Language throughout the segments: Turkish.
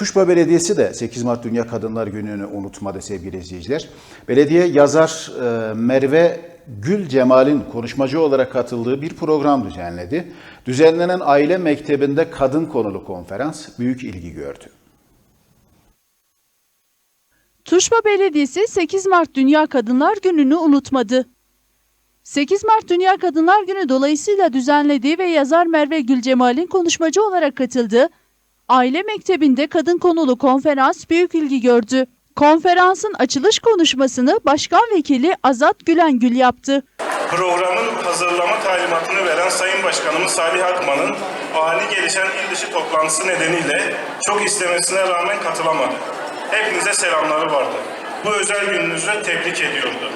Tuşba Belediyesi de 8 Mart Dünya Kadınlar Günü'nü unutmadı sevgili izleyiciler. Belediye yazar e, Merve Gül Cemal'in konuşmacı olarak katıldığı bir program düzenledi. Düzenlenen aile mektebinde kadın konulu konferans büyük ilgi gördü. Tuşba Belediyesi 8 Mart Dünya Kadınlar Günü'nü unutmadı. 8 Mart Dünya Kadınlar Günü dolayısıyla düzenlediği ve yazar Merve Gülcemal'in konuşmacı olarak katıldığı Aile Mektebi'nde kadın konulu konferans büyük ilgi gördü. Konferansın açılış konuşmasını Başkan Vekili Azat Gülengül yaptı. Programın hazırlama talimatını veren Sayın Başkanımız Salih Akman'ın ani gelişen il dışı toplantısı nedeniyle çok istemesine rağmen katılamadı. Hepinize selamları vardı. Bu özel gününüzü tebrik ediyordu.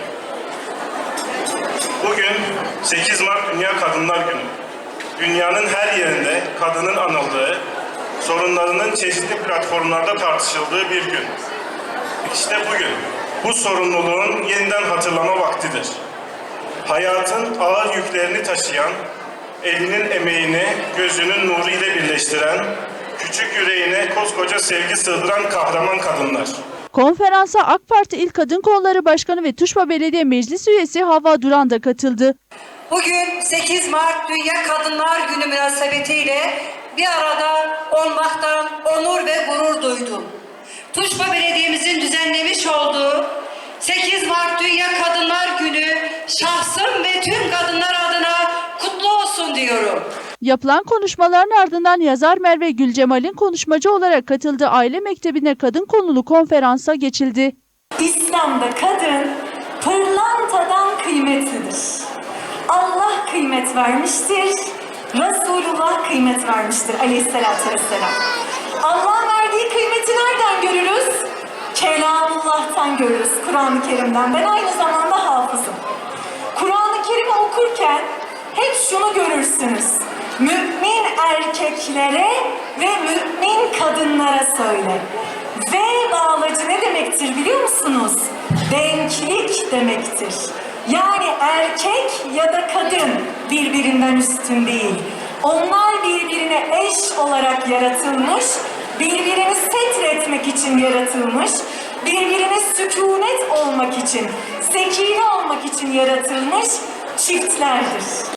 Bugün 8 Mart Dünya Kadınlar Günü. Dünyanın her yerinde kadının anıldığı, sorunlarının çeşitli platformlarda tartışıldığı bir gün. İşte bugün bu sorumluluğun yeniden hatırlama vaktidir hayatın ağır yüklerini taşıyan, elinin emeğini gözünün nuru ile birleştiren, küçük yüreğine koskoca sevgi sığdıran kahraman kadınlar. Konferansa AK Parti İl Kadın Kolları Başkanı ve Tuşba Belediye Meclis Üyesi Hava Duran da katıldı. Bugün 8 Mart Dünya Kadınlar Günü münasebetiyle bir arada olmaktan onur ve gurur duydum. Tuşba Belediye'mizin düzenlemiş olduğu 8 Mart Dünya Kadınlar Günü şahsım ve tüm kadınlar adına kutlu olsun diyorum. Yapılan konuşmaların ardından yazar Merve Gülcemal'in konuşmacı olarak katıldığı Aile Mektebi'ne kadın konulu konferansa geçildi. İslam'da kadın pırlantadan kıymetlidir. Allah kıymet vermiştir, Resulullah kıymet vermiştir aleyhissalatü vesselam. Allah verdiği kıymeti nereden görürüz? Kelamullah'tan görürüz, Kur'an-ı Kerim'den. Ben aynı zamanda hafızım. Kur'an-ı Kerim'i okurken hep şunu görürsünüz. Mümin erkeklere ve mümin kadınlara söyle. V bağlacı ne demektir biliyor musunuz? Denklik demektir. Yani erkek ya da kadın birbirinden üstün değil. Onlar birbirine eş olarak yaratılmış, birbirini setretmek için yaratılmış, birbirine sükunet olmak için, sekine olmak için yaratılmış çiftlerdir.